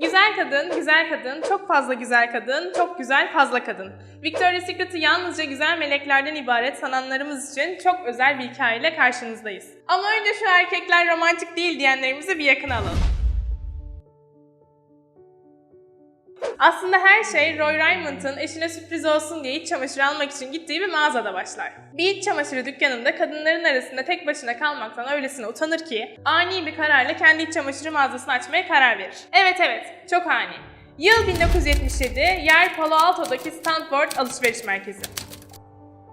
Güzel kadın, güzel kadın, çok fazla güzel kadın, çok güzel fazla kadın. Victoria's Secret'ı yalnızca güzel meleklerden ibaret sananlarımız için çok özel bir hikayeyle karşınızdayız. Ama önce şu erkekler romantik değil diyenlerimizi bir yakına alalım. Aslında her şey Roy Raymond'ın eşine sürpriz olsun diye iç çamaşırı almak için gittiği bir mağazada başlar. Bir iç çamaşırı dükkanında kadınların arasında tek başına kalmaktan öylesine utanır ki ani bir kararla kendi iç çamaşırı mağazasını açmaya karar verir. Evet evet, çok ani. Yıl 1977, yer Palo Alto'daki Stanford Alışveriş Merkezi.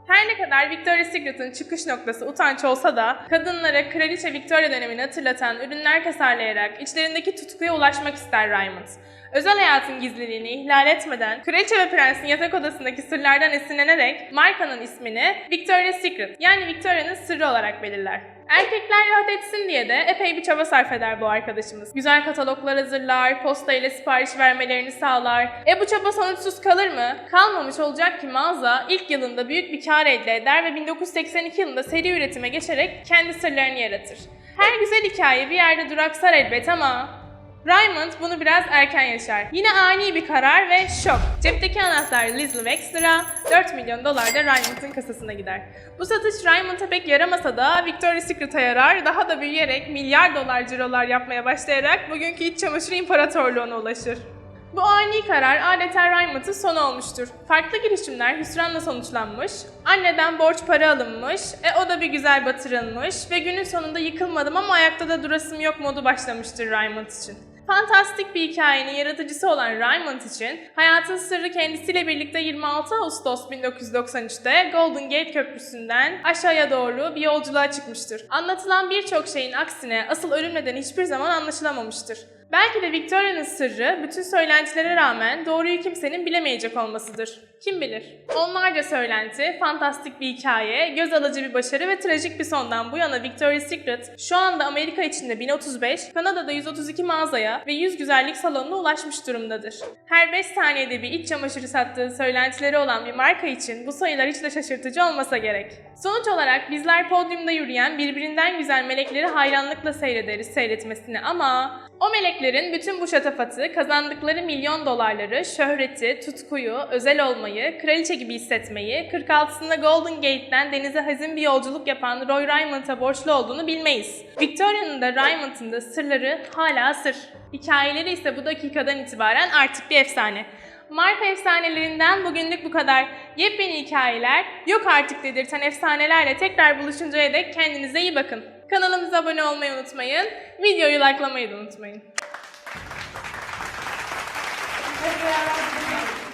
Her ne kadar Victoria's Secret'ın çıkış noktası utanç olsa da kadınlara Kraliçe Victoria dönemini hatırlatan ürünler tasarlayarak içlerindeki tutkuya ulaşmak ister Raymond. Özel hayatın gizliliğini ihlal etmeden Kraliçe ve Prens'in yatak odasındaki sırlardan esinlenerek markanın ismini Victoria's Secret yani Victoria'nın sırrı olarak belirler. Erkekler rahat etsin diye de epey bir çaba sarf eder bu arkadaşımız. Güzel kataloglar hazırlar, posta ile sipariş vermelerini sağlar. E bu çaba sonuçsuz kalır mı? Kalmamış olacak ki mağaza ilk yılında büyük bir kar elde eder ve 1982 yılında seri üretime geçerek kendi sırlarını yaratır. Her güzel hikaye bir yerde duraksar elbet ama Raymond bunu biraz erken yaşar. Yine ani bir karar ve şok. Cepteki anahtar Liz Wexler'a 4 milyon dolar da Raymond'ın kasasına gider. Bu satış Raymond'a pek yaramasa da Victoria's Secret'a yarar, daha da büyüyerek milyar dolar cirolar yapmaya başlayarak bugünkü iç çamaşırı imparatorluğuna ulaşır. Bu ani karar adeta Raymond'ın sonu olmuştur. Farklı girişimler hüsranla sonuçlanmış, anneden borç para alınmış, e o da bir güzel batırılmış ve günün sonunda yıkılmadım ama ayakta da durasım yok modu başlamıştır Raymond için. Fantastik bir hikayenin yaratıcısı olan Raymond için hayatın sırrı kendisiyle birlikte 26 Ağustos 1993'te Golden Gate Köprüsü'nden aşağıya doğru bir yolculuğa çıkmıştır. Anlatılan birçok şeyin aksine asıl ölüm nedeni hiçbir zaman anlaşılamamıştır. Belki de Victoria'nın sırrı bütün söylentilere rağmen doğruyu kimsenin bilemeyecek olmasıdır. Kim bilir? Onlarca söylenti, fantastik bir hikaye, göz alıcı bir başarı ve trajik bir sondan bu yana Victoria's Secret şu anda Amerika içinde 1035, Kanada'da 132 mağazaya ve 100 güzellik salonuna ulaşmış durumdadır. Her 5 saniyede bir iç çamaşırı sattığı söylentileri olan bir marka için bu sayılar hiç de şaşırtıcı olmasa gerek. Sonuç olarak bizler podyumda yürüyen birbirinden güzel melekleri hayranlıkla seyrederiz seyretmesini ama o meleklerin bütün bu şatafatı, kazandıkları milyon dolarları, şöhreti, tutkuyu, özel olmayı, kraliçe gibi hissetmeyi, 46'sında Golden Gate'den denize hazin bir yolculuk yapan Roy Raymond'a borçlu olduğunu bilmeyiz. Victoria'nın da Raymond'ın da sırları hala sır. Hikayeleri ise bu dakikadan itibaren artık bir efsane. Marka efsanelerinden bugünlük bu kadar. Yepyeni hikayeler, yok artık dedirten efsanelerle tekrar buluşuncaya dek kendinize iyi bakın. Kanalımıza abone olmayı unutmayın. Videoyu likelamayı da unutmayın. Thank you.